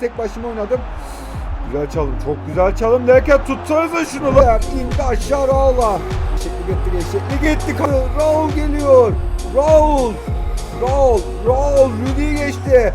Tek başıma oynadım. Güzel çalım, çok güzel çalım. Derken tutsanıza şunu lan. İndi aşağı Raul'a. Eşekli gitti, eşekli gitti. Raul geliyor. Raul. Raul, Raul, Rudy'yi geçti.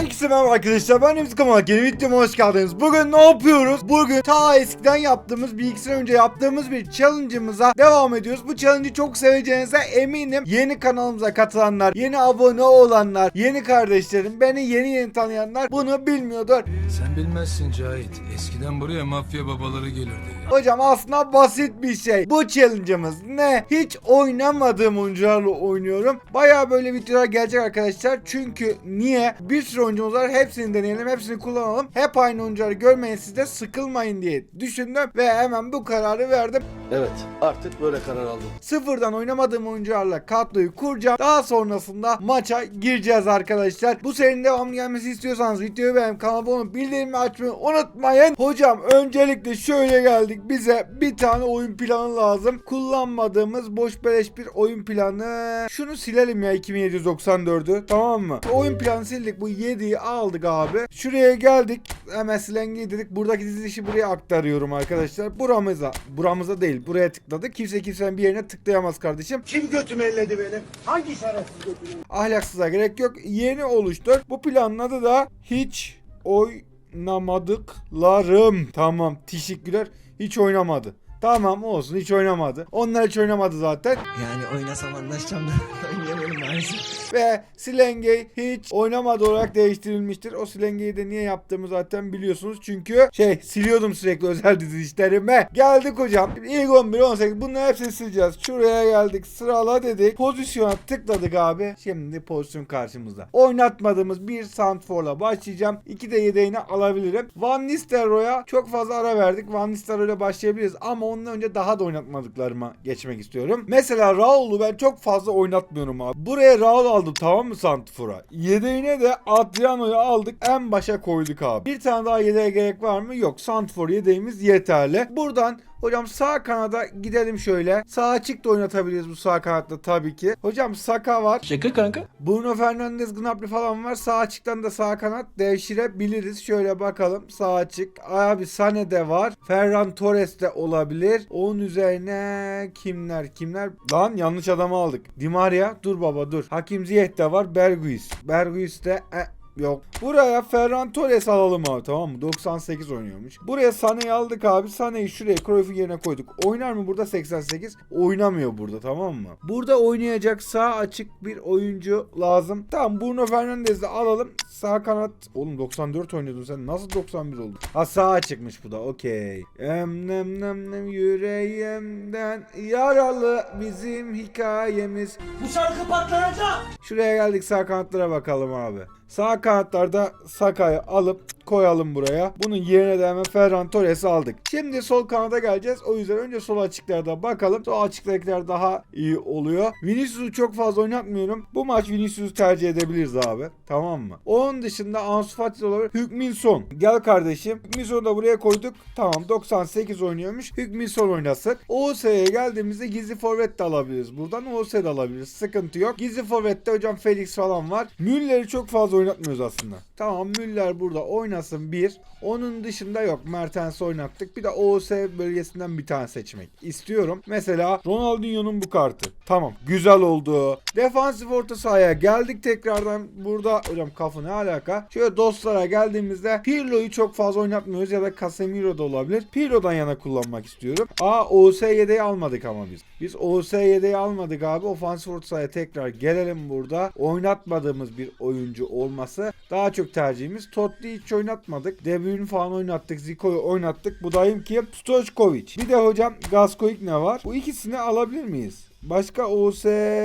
Herkese merhaba arkadaşlar ben Remzi Kamalak yeni videoma hoş geldiniz. Bugün ne yapıyoruz? Bugün ta eskiden yaptığımız bir iki sene önce yaptığımız bir challenge'ımıza devam ediyoruz. Bu challenge'ı çok seveceğinize eminim. Yeni kanalımıza katılanlar, yeni abone olanlar, yeni kardeşlerim, beni yeni yeni tanıyanlar bunu bilmiyordur. Sen bilmezsin Cahit. Eskiden buraya mafya babaları gelirdi. Hocam aslında basit bir şey. Bu challenge'ımız ne? Hiç oynamadığım oyuncularla oynuyorum. Baya böyle videolar gelecek arkadaşlar. Çünkü niye? Bir sürü oyuncumuz var. Hepsini deneyelim. Hepsini kullanalım. Hep aynı oyuncuları görmeyin siz de sıkılmayın diye düşündüm. Ve hemen bu kararı verdim. Evet artık böyle karar aldım. Sıfırdan oynamadığım oyuncularla kadroyu kuracağım. Daha sonrasında maça gireceğiz arkadaşlar. Bu serinin devamlı gelmesi istiyorsanız videoyu beğenip kanala abone olup bildirimleri açmayı unutmayın. Hocam öncelikle şöyle geldik. Bize bir tane oyun planı lazım. Kullanmadığımız boş beleş bir oyun planı. Şunu silelim ya 2794'ü tamam mı? Şu oyun planı sildik. Bu 7'yi aldık abi. Şuraya geldik. Hemen silengi dedik. Buradaki dizilişi buraya aktarıyorum arkadaşlar. Buramıza. Buramıza değil. Buraya tıkladık. Kimse kimsenin bir yerine tıklayamaz kardeşim. Kim götümü elledi benim? Hangi şerefsiz götümü? Ahlaksıza gerek yok. Yeni oluştur. Bu planın adı da hiç oynamadıklarım. Tamam. Teşekkürler. Hiç oynamadı. Tamam olsun hiç oynamadı. Onlar hiç oynamadı zaten. Yani oynasam anlaşacağım da oynayamıyorum maalesef. Ve Silengey hiç oynamadı olarak değiştirilmiştir. O Silengey'i de niye yaptığımı zaten biliyorsunuz. Çünkü şey siliyordum sürekli özel dizilişlerime. Geldik hocam. İlk 11 18 bunların hepsini sileceğiz. Şuraya geldik sırala dedik. Pozisyona tıkladık abi. Şimdi pozisyon karşımızda. Oynatmadığımız bir Sandfor'la başlayacağım. İki de yedeğini alabilirim. Van Nistelrooy'a çok fazla ara verdik. Van Nistelrooy'la başlayabiliriz ama ondan önce daha da oynatmadıklarıma geçmek istiyorum. Mesela Raul'u ben çok fazla oynatmıyorum abi. Buraya Raul aldım tamam mı Santfor'a? Yedeğine de Adriano'yu aldık en başa koyduk abi. Bir tane daha yedeğe gerek var mı? Yok. Santfor yedeğimiz yeterli. Buradan Hocam sağ kanada gidelim şöyle. Sağ açık da oynatabiliriz bu sağ kanatta tabii ki. Hocam Saka var. Şaka kanka. Bruno Fernandes, Gnabry falan var. Sağ açıktan da sağ kanat devşirebiliriz. Şöyle bakalım. Sağ açık. Abi Sane de var. Ferran Torres de olabilir. Onun üzerine kimler kimler? Lan yanlış adamı aldık. Di Maria. Dur baba dur. Hakim Ziyech de var. Berguis. Berguis de e, Yok. Buraya Ferran Torres alalım abi tamam mı? 98 oynuyormuş. Buraya Sané'yi aldık abi. Sané'yi şuraya Cruyff'un yerine koyduk. Oynar mı burada 88? Oynamıyor burada tamam mı? Burada oynayacak sağ açık bir oyuncu lazım. Tamam Bruno Fernandes'i alalım. Sağ kanat. Oğlum 94 oynuyordun sen. Nasıl 91 oldun? Ha sağ açıkmış bu da. Okey. Em nem nem nem yüreğimden yaralı bizim hikayemiz. Bu şarkı patlayacak. Şuraya geldik sağ kanatlara bakalım abi. Sağ kanatlarda Saka'yı alıp koyalım buraya. Bunun yerine de hemen Ferran Torres'i aldık. Şimdi sol kanada geleceğiz. O yüzden önce sol açıklarda bakalım. Sol açıktakiler daha iyi oluyor. Vinicius'u çok fazla oynatmıyorum. Bu maç Vinicius'u tercih edebiliriz abi. Tamam mı? Onun dışında Ansu Fati de olabilir. Hükmin Son. Gel kardeşim. Hükmin Son'u da buraya koyduk. Tamam 98 oynuyormuş. Hükmin Son oynasın. OS'ye geldiğimizde gizli forvet de alabiliriz. Buradan OS de alabiliriz. Sıkıntı yok. Gizli forvette hocam Felix falan var. Müller'i çok fazla oynatmıyoruz aslında. Tamam Müller burada oynasın bir. Onun dışında yok. Mertens'i oynattık. Bir de OS bölgesinden bir tane seçmek istiyorum. Mesela Ronaldinho'nun bu kartı. Tamam. Güzel oldu. Defansif orta sahaya geldik tekrardan. Burada hocam kafa ne alaka? Şöyle dostlara geldiğimizde Pirlo'yu çok fazla oynatmıyoruz ya da Casemiro da olabilir. Pirlo'dan yana kullanmak istiyorum. Aa OS yedeği almadık ama biz. Biz OS yedeği almadık abi. Ofansif orta sahaya tekrar gelelim burada. Oynatmadığımız bir oyuncu olması daha çok tercihimiz. Totti hiç oynatmadık. De Bruyne falan oynattık. Zico'yu oynattık. Bu dayım kim? Stojkovic. Bir de hocam Gaskoik ne var? Bu ikisini alabilir miyiz? Başka OS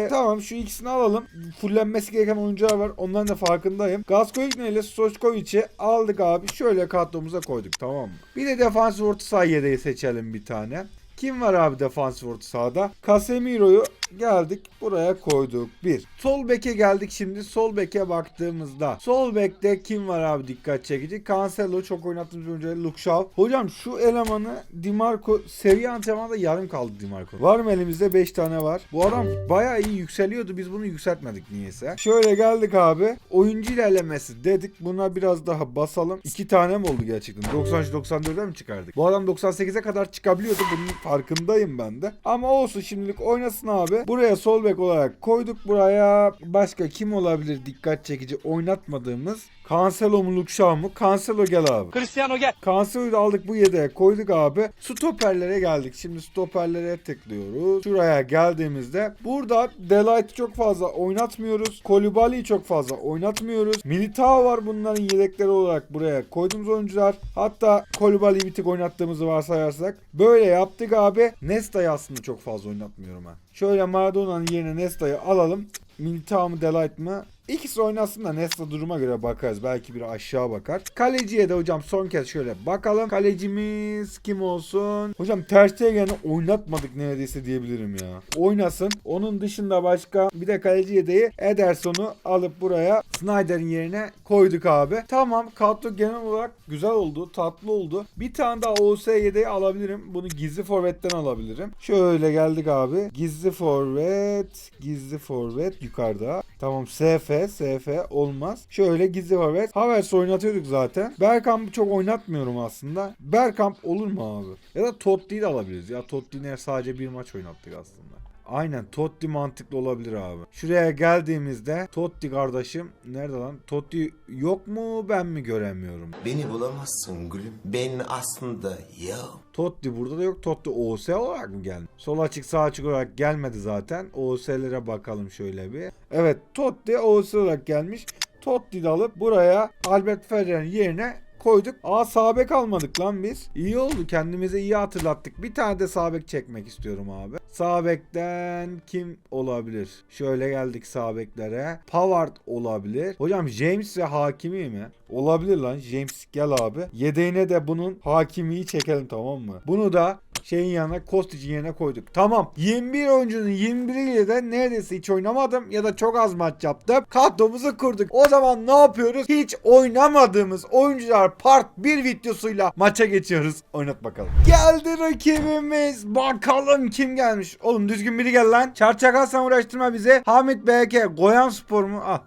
tamam şu ikisini alalım. Fullenmesi gereken oyuncular var. Onların da farkındayım. Gaskoikne ile Stoşkovic'i aldık abi. Şöyle kadromuza koyduk tamam mı? Bir de defansif orta saha yedeği seçelim bir tane. Kim var abi defansif orta sahada? Casemiro'yu geldik buraya koyduk. Bir. Sol beke geldik şimdi. Sol beke baktığımızda. Sol bekte kim var abi dikkat çekici? Cancelo çok oynattığımız oyuncu Luke. Hocam şu elemanı Dimarco seviye antrenmanda yarım kaldı Dimarco. Var mı elimizde 5 tane var. Bu adam bayağı iyi yükseliyordu. Biz bunu yükseltmedik niyeyse. Şöyle geldik abi. Oyuncu ilerlemesi dedik. Buna biraz daha basalım. 2 tane mi oldu gerçekten? 93-94'e mi çıkardık? Bu adam 98'e kadar çıkabiliyordu. Bunun farkındayım ben de. Ama olsun şimdilik oynasın abi. Buraya sol bek olarak koyduk. Buraya başka kim olabilir dikkat çekici oynatmadığımız? Cancelo mu Luke Shaw mu? Cancelo gel abi. Cristiano gel. Cancelo'yu da aldık bu yedeğe koyduk abi. Stoperlere geldik. Şimdi stoperlere tıklıyoruz. Şuraya geldiğimizde burada Delight'ı çok fazla oynatmıyoruz. Kolibali'yi çok fazla oynatmıyoruz. Militao var bunların yedekleri olarak buraya koyduğumuz oyuncular. Hatta Kolibali'yi bir tık oynattığımızı varsayarsak. Böyle yaptık abi. Nesta'yı aslında çok fazla oynatmıyorum ben. Şöyle Maradona'nın yerine Nesta'yı alalım. Militao mu Delight mı? İkisi oynasın da Nesta duruma göre bakarız. Belki biri aşağı bakar. Kaleciye de hocam son kez şöyle bakalım. Kalecimiz kim olsun? Hocam Ter Stegen'i oynatmadık neredeyse diyebilirim ya. Oynasın. Onun dışında başka bir de kaleci yedeği Ederson'u alıp buraya Snyder'in yerine koyduk abi. Tamam kadro genel olarak güzel oldu. Tatlı oldu. Bir tane daha OS yedeği alabilirim. Bunu gizli forvetten alabilirim. Şöyle geldik abi. Gizli forvet. Gizli forvet yukarıda. Tamam SF. SF olmaz. Şöyle gizli forvet. Havertz oynatıyorduk zaten. Bergkamp çok oynatmıyorum aslında. Bergkamp olur mu abi? Ya da Totti'yi de alabiliriz. Ya Totti'yi sadece bir maç oynattık aslında. Aynen Totti mantıklı olabilir abi. Şuraya geldiğimizde Totti kardeşim nerede lan? Totti yok mu ben mi göremiyorum? Beni bulamazsın gülüm. Ben aslında ya. Totti burada da yok. Totti OS olarak mı geldi? Sol açık sağ açık olarak gelmedi zaten. OS'lere bakalım şöyle bir. Evet Totti OS olarak gelmiş. Totti de alıp buraya Albert Ferrer'in yerine koyduk. Aa sağ bek almadık lan biz. İyi oldu kendimize iyi hatırlattık. Bir tane de sağ bek çekmek istiyorum abi. Sağ bekten kim olabilir? Şöyle geldik sağ beklere. Pavard olabilir. Hocam James ve Hakimi mi? Olabilir lan James gel abi. Yedeğine de bunun Hakimi'yi çekelim tamam mı? Bunu da şeyin yanına Kostic'in yerine koyduk. Tamam. 21 oyuncunun 21'iyle de neredeyse hiç oynamadım ya da çok az maç yaptım. Kadromuzu kurduk. O zaman ne yapıyoruz? Hiç oynamadığımız oyuncular part 1 videosuyla maça geçiyoruz. Oynat bakalım. Geldi rakibimiz. Bakalım kim gelmiş. Oğlum düzgün biri gel lan. Çarçak uğraştırma bizi. Hamit BK. Goyan Spor mu? Ah.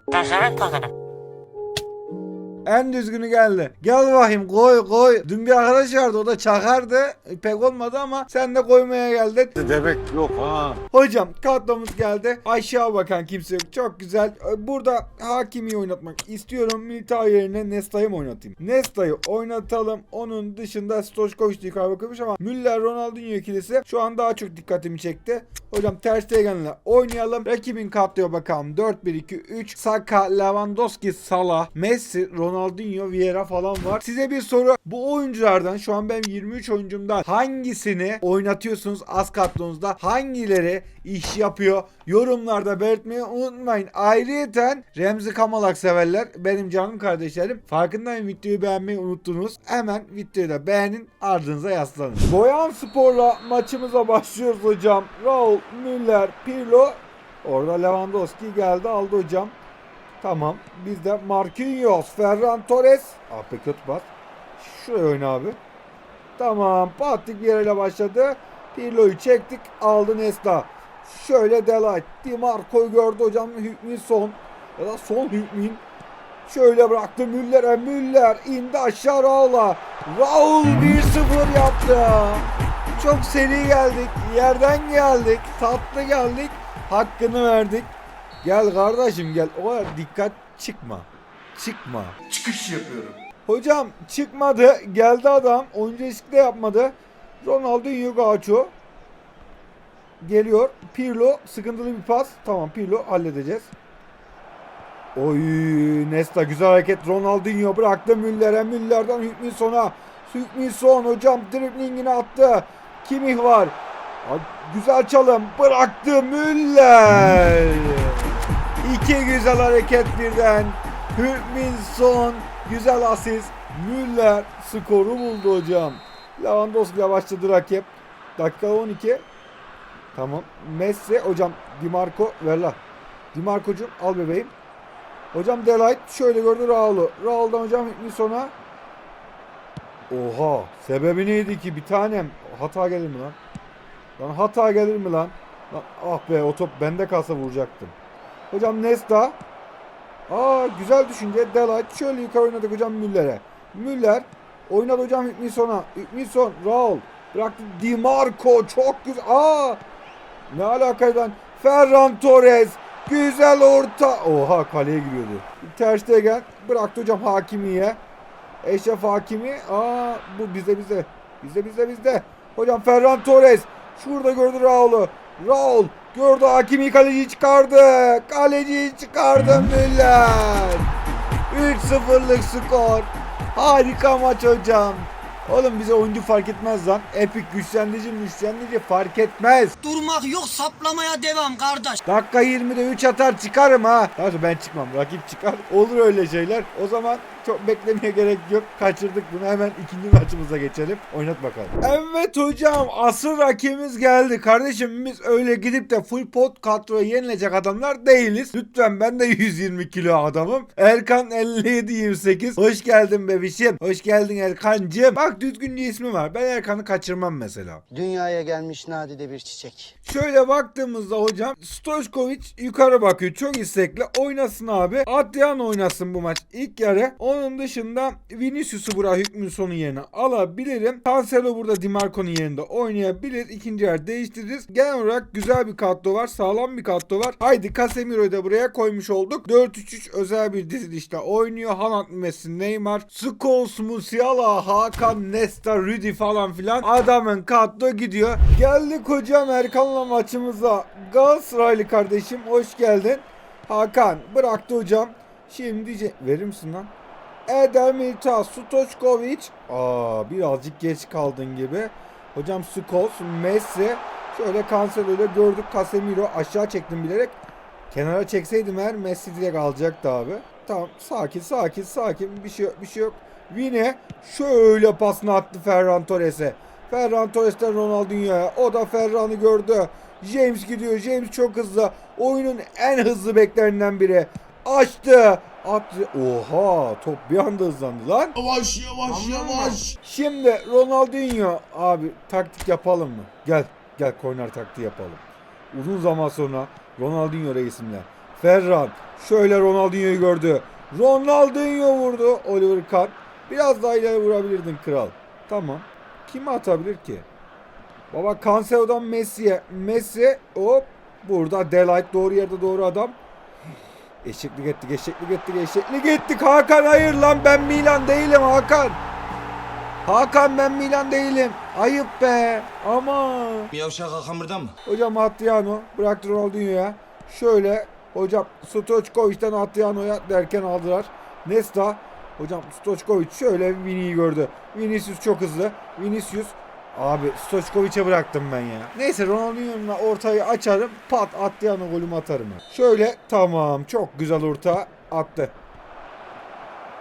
En düzgünü geldi. Gel bakayım koy koy. Dün bir arkadaş vardı o da çakardı. E, Pek olmadı ama sen de koymaya geldin. Demek yok ha. Hocam kadromuz geldi. Aşağı bakan kimse yok. Çok güzel. Ee, Burada Hakimi oynatmak istiyorum. Militao yerine Nesta'yı mı oynatayım? Nesta'yı oynatalım. Onun dışında Stoşkovic yukarı bakılmış ama Müller Ronaldinho ikilisi şu an daha çok dikkatimi çekti. Hocam Ter Stegen'le oynayalım. Rakibin kadroya bakalım. 4-1-2-3 Saka, Lewandowski, Salah, Messi, Ronaldinho, Vieira falan var. Size bir soru. Bu oyunculardan şu an benim 23 oyuncumdan hangisini oynatıyorsunuz az kadronuzda? Hangileri iş yapıyor? Yorumlarda belirtmeyi unutmayın. Ayrıyeten Remzi Kamalak severler. Benim canım kardeşlerim. Farkındayım videoyu beğenmeyi unuttunuz. Hemen videoyu da beğenin ardınıza yaslanın. Boyan Spor'la maçımıza başlıyoruz hocam. Raul, Müller, Pirlo. Orada Lewandowski geldi aldı hocam. Tamam. Bizde Marquinhos, Ferran Torres. Ah be kötü pas. Şuraya oyna abi. Tamam. Patrik Vieira başladı. Pirlo'yu çektik. Aldı Nesta. Şöyle Delight. Di Marco'yu gördü hocam. Hükmin son. Ya da son Hükmin. Şöyle bıraktı Müller'e. Müller indi aşağı Raul'a. Raul 1-0 yaptı. Çok seri geldik. Yerden geldik. Tatlı geldik. Hakkını verdik. Gel kardeşim gel. O kadar dikkat çıkma. Çıkma. Çıkış yapıyorum. Hocam çıkmadı. Geldi adam. Oyuncu de yapmadı. Ronaldinho Gaucho. Geliyor. Pirlo sıkıntılı bir pas. Tamam Pirlo halledeceğiz. Oy Nesta güzel hareket. Ronaldinho bıraktı Müller'e. Müller'den Hükminson'a. Hükminson hocam driblingini attı. Kimih var. Güzel çalım. Bıraktı Müller. İki güzel hareket birden. Hükminson güzel asist. Müller skoru buldu hocam. Lewandowski ile başladı rakip. Dakika 12. Tamam. Messi hocam Dimarco ver la. Dimarco'cum al bebeğim. Hocam Delight şöyle gördü Raul'u. Raul'dan hocam Nilsson'a. Oha. Sebebi neydi ki? Bir tanem. Hata gelir mi lan? Lan hata gelir mi lan? Lan ah be o top bende kalsa vuracaktım. Hocam Nesta. Aa güzel düşünce. Delight şöyle yukarı oynadık hocam Müller'e. Müller oynadı hocam Hükmison'a. Hükmison Raul. Bıraktı Dimarco çok güzel. Aa ne alakaydı lan? Ferran Torres. Güzel orta. Oha kaleye giriyordu. Ter Stegen bıraktı hocam Hakimi'ye. Eşref Hakimi. Aa bu bize bize. Bize bize bizde. Hocam Ferran Torres. Şurada gördü Raul'u. Raul gördü Hakimi kaleciyi çıkardı. Kaleciyi çıkardı Müller. 3-0'lık skor. Harika maç hocam. Oğlum bize oyuncu fark etmez lan. Epik güçlendirici güçlendirici fark etmez. Durmak yok saplamaya devam kardeş. Dakika 20'de 3 atar çıkarım ha. Sonra ben çıkmam. Rakip çıkar. Olur öyle şeyler. O zaman çok beklemeye gerek yok. Kaçırdık bunu. Hemen ikinci maçımıza geçelim. Oynat bakalım. Evet hocam. Asıl rakibimiz geldi. Kardeşim biz öyle gidip de full pot kadroya yenilecek adamlar değiliz. Lütfen ben de 120 kilo adamım. Erkan 57-28. Hoş geldin bebişim. Hoş geldin Erkancığım. Bak düzgünce ismi var. Ben Erkan'ı kaçırmam mesela. Dünyaya gelmiş nadide bir çiçek. Şöyle baktığımızda hocam Stojkovic yukarı bakıyor. Çok istekli. Oynasın abi. Adrian oynasın bu maç ilk yarı. Onun dışında Vinicius'u buraya hükmün sonu yerine alabilirim. Cancelo burada Dimarco'nun yerinde oynayabilir. İkinci yarı değiştiririz. Genel olarak güzel bir kadro var. Sağlam bir kadro var. Haydi Casemiro'yu da buraya koymuş olduk. 4-3-3 özel bir dizilişte oynuyor. Haaland, Messi, Neymar, Scholes, Musiala, Hakan, Nesta, Rüdi falan filan. Adamın kadro gidiyor. Geldik hocam Erkan'la maçımıza. Galatasaraylı kardeşim hoş geldin. Hakan bıraktı hocam. Şimdi ce- verir misin lan? Eder Milta, Stoçkovic. Aa birazcık geç kaldın gibi. Hocam Scholes, Messi. Şöyle Cancelo'yla gördük. Casemiro aşağı çektim bilerek. Kenara çekseydim eğer Messi direkt alacaktı abi. Tamam sakin sakin sakin bir şey yok bir şey yok. Vine şöyle pasını attı Ferran Torres'e. Ferran Torres'ten Ronaldinho'ya. O da Ferran'ı gördü. James gidiyor. James çok hızlı. Oyunun en hızlı beklerinden biri. Açtı. Attı. Oha top bir anda hızlandı lan. Yavaş yavaş yavaş. Şimdi Ronaldinho abi taktik yapalım mı? Gel gel corner taktiği yapalım. Uzun zaman sonra Ronaldinho reisimle. Ferran şöyle Ronaldinho'yu gördü. Ronaldinho vurdu. Oliver Kahn. Biraz daha ileri vurabilirdin kral. Tamam. Kimi atabilir ki? Baba Cancelo'dan Messi'ye. Messi hop. Burada Delight doğru yerde doğru adam. Eşeklik ettik, eşeklik ettik, eşeklik ettik. Hakan hayır lan ben Milan değilim Hakan. Hakan ben Milan değilim. Ayıp be. Ama. Yavşak Hakan burada mı? Hocam Adriano bıraktı Ronaldinho'ya. Şöyle hocam Stoçkovic'den Adriano'ya derken aldılar. Nesta hocam Stoçkovic şöyle Vini'yi gördü. Vinicius çok hızlı. Vinicius Abi Stoçkovic'e bıraktım ben ya. Neyse Ronaldinho'nun ortayı açarım. Pat Adriano golümü atarım. Şöyle tamam çok güzel orta attı.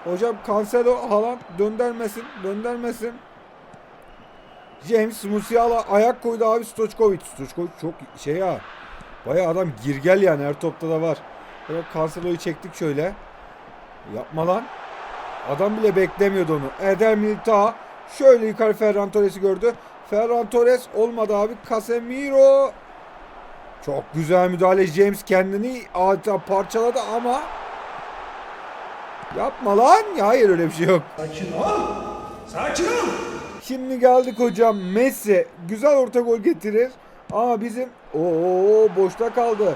Hocam Cancelo Haaland döndermesin. Döndermesin. James Musiala ayak koydu abi Stoçkovic. Stoçkovic çok şey ya. Baya adam girgel yani her topta da var. Böyle Cancelo'yu çektik şöyle. Yapma lan. Adam bile beklemiyordu onu. Eder Militao şöyle yukarı Ferran Torres'i gördü. Ferran Torres olmadı abi. Casemiro çok güzel müdahale. James kendini adeta parçaladı ama yapma lan. Ya hayır öyle bir şey yok. Sakin ol. Sakin ol. Şimdi geldik hocam. Messi güzel orta gol getirir. Ama bizim o boşta kaldı.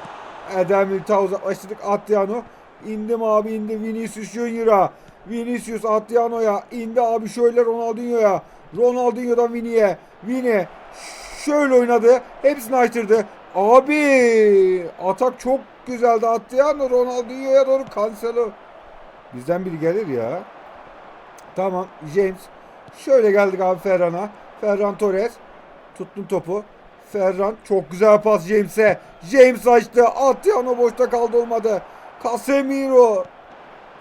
Eder Militao uzaklaştırdık. Adriano indim abi indi Vinicius Junior'a. Vinicius Adriano'ya indi abi şöyle Ronaldinho'ya. Ronaldinho'dan Vini'ye. Vini şöyle oynadı. Hepsini açtırdı. Abi atak çok güzeldi. Adriano Ronaldinho'ya doğru Cancelo. Bizden biri gelir ya. Tamam James. Şöyle geldik abi Ferran'a. Ferran Torres. Tuttun topu. Ferran çok güzel pas James'e. James açtı. Adriano boşta kaldı olmadı. Casemiro.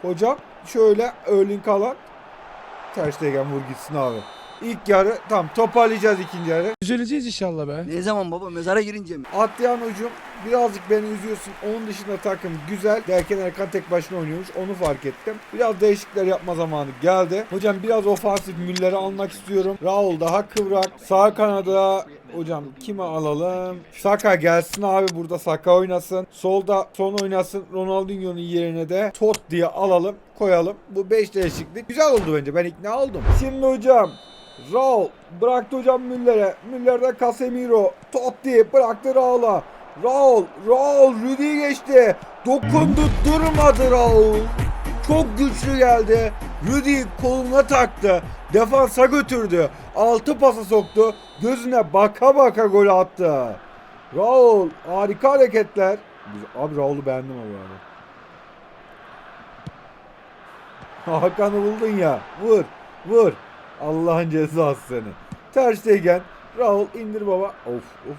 Hocam şöyle Erling Haaland. Ter Stegen vur gitsin abi. İlk yarı tamam toparlayacağız ikinci yarı. Düzeleceğiz inşallah be. Ne zaman baba mezara girince mi? Atlayan hücum birazcık beni üzüyorsun. Onun dışında takım güzel. Derken Erkan tek başına oynuyormuş. Onu fark ettim. Biraz değişiklikler yapma zamanı geldi. Hocam biraz ofansif Müller'i almak istiyorum. Raul daha kıvrak. Sağ kanada hocam kimi alalım? Saka gelsin abi burada Saka oynasın. Solda son oynasın. Ronaldinho'nun yerine de Tot diye alalım. Koyalım. Bu 5 değişiklik. Güzel oldu bence. Ben ikna oldum. Şimdi hocam Raul bıraktı hocam Müller'e. Müller'den Casemiro. Totti bıraktı Raul'a. Raul, Raul Rüdi'yi geçti. Dokundu durmadı Raul. Çok güçlü geldi. Rüdi koluna taktı. Defansa götürdü. Altı pası soktu. Gözüne baka baka gol attı. Raul harika hareketler. Abi Raul'u beğendim abi yani. Hakan'ı buldun ya. Vur. Vur. Allah'ın cezası seni. Ter Stegen. Raul indir baba. Of of.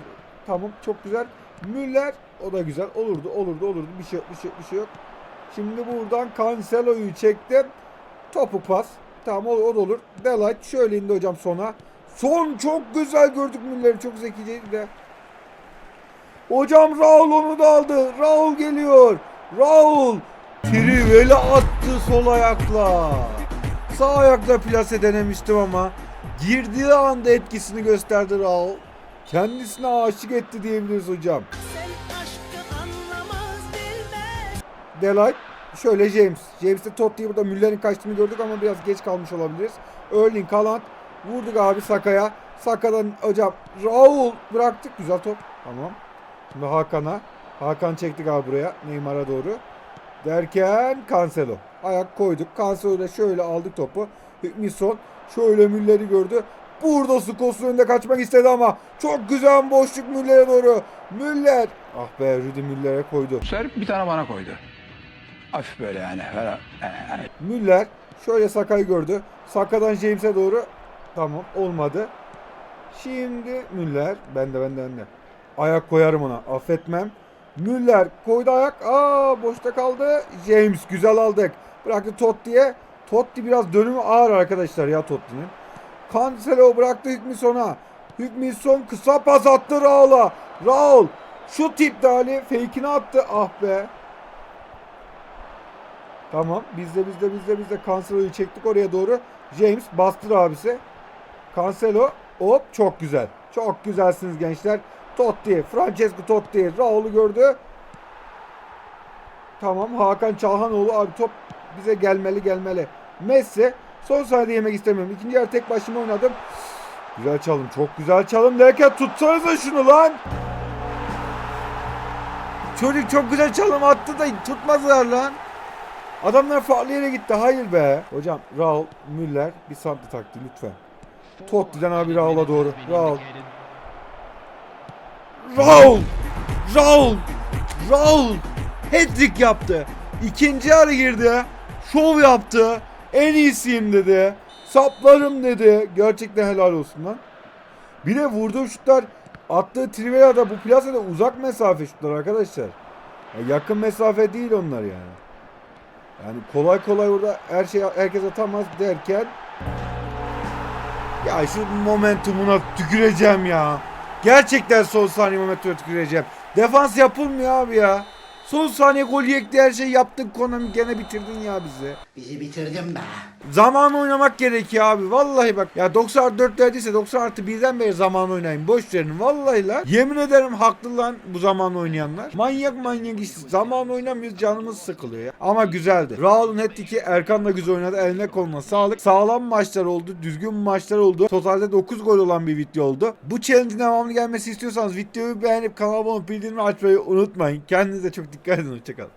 Tamam çok güzel. Müller o da güzel. Olurdu olurdu olurdu. Bir şey yok bir şey bir şey yok. Şimdi buradan Cancelo'yu çektim. Topu pas. Tamam o, o da olur. Delight şöyle indi hocam sona. Son çok güzel gördük Müller'i. Çok zekiceydi de. Hocam Raul onu da aldı. Raul geliyor. Raul. Triveli attı sol ayakla. Sağ ayakla plase denemiştim ama girdiği anda etkisini gösterdi Raul. Kendisine aşık etti diyebiliriz hocam. Delight. Şöyle James. James'te Totti'yi burada Müller'in kaçtığını gördük ama biraz geç kalmış olabiliriz. Erling Haaland. Vurduk abi Saka'ya. Saka'dan hocam Raul bıraktık. Güzel top. Tamam. Şimdi Hakan'a. Hakan çektik abi buraya. Neymar'a doğru. Derken Cancelo. Ayak koyduk. Cancelo şöyle aldık topu. Hükmison şöyle Müller'i gördü. Burada Skos'un önünde kaçmak istedi ama çok güzel boşluk Müller'e doğru. Müller. Ah be Rüdi Müller'e koydu. Serp bir tane bana koydu. Hafif böyle yani. Müller şöyle Saka'yı gördü. Saka'dan James'e doğru. Tamam olmadı. Şimdi Müller. Ben de ben de ben de. Ayak koyarım ona. Affetmem. Müller koydu ayak. Aa boşta kaldı. James güzel aldık. Bıraktı Totti'ye. Totti biraz dönümü ağır arkadaşlar ya Totti'nin. Cancelo bıraktı Hükmison'a. Hükmison kısa pas attı Raul'a. Raul şu tip dali fake'ini attı. Ah be. Tamam. Bizde bizde bizde bizde Cancelo'yu çektik oraya doğru. James bastır abisi. Cancelo hop çok güzel. Çok güzelsiniz gençler. Totti, Francesco Totti Raul'u gördü. Tamam Hakan Çalhanoğlu abi top bize gelmeli gelmeli. Messi son saniyede yemek istemiyorum. İkinci yarı tek başıma oynadım. Güzel çalım çok güzel çalım derken tutsanıza şunu lan. Çocuk çok güzel çalım attı da tutmadılar lan. Adamlar farklı yere gitti. Hayır be. Hocam Raul, Müller bir santi taktı lütfen. Totti'den abi Raul'a doğru. Raul. Raul! Raul! Raul! Hat-trick yaptı. İkinci yarı girdi. Şov yaptı. En iyisiyim dedi. Saplarım dedi. Gerçekten helal olsun lan. Bir de vurduğu şutlar attığı Trivela'da bu plasada uzak mesafe şutlar arkadaşlar. Ya yakın mesafe değil onlar yani. Yani kolay kolay orada her şey herkes atamaz derken ya şu momentumuna tüküreceğim ya. Gerçekten son saniye momentumuna tüküreceğim. Defans yapılmıyor abi ya. Son saniye gol yekti her şey yaptık Konami gene bitirdin ya bizi. Bizi bitirdin be. Zaman oynamak gerekiyor abi. Vallahi bak. Ya 90 artı 4 verdiyse 90 artı 1'den beri zaman oynayın. Boş verin. Vallahi la. Yemin ederim haklı lan bu zaman oynayanlar. Manyak manyak işte. Zaman oynamıyoruz canımız sıkılıyor ya. Ama güzeldi. Raul'un hat-trick'i Erkan da güzel oynadı. Eline koluna sağlık. Sağlam maçlar oldu. Düzgün maçlar oldu. Totalde 9 gol olan bir video oldu. Bu challenge'in devamlı gelmesi istiyorsanız videoyu beğenip kanala abone olup bildirimleri açmayı unutmayın. Kendinize çok dikkat edin. Hoşçakalın.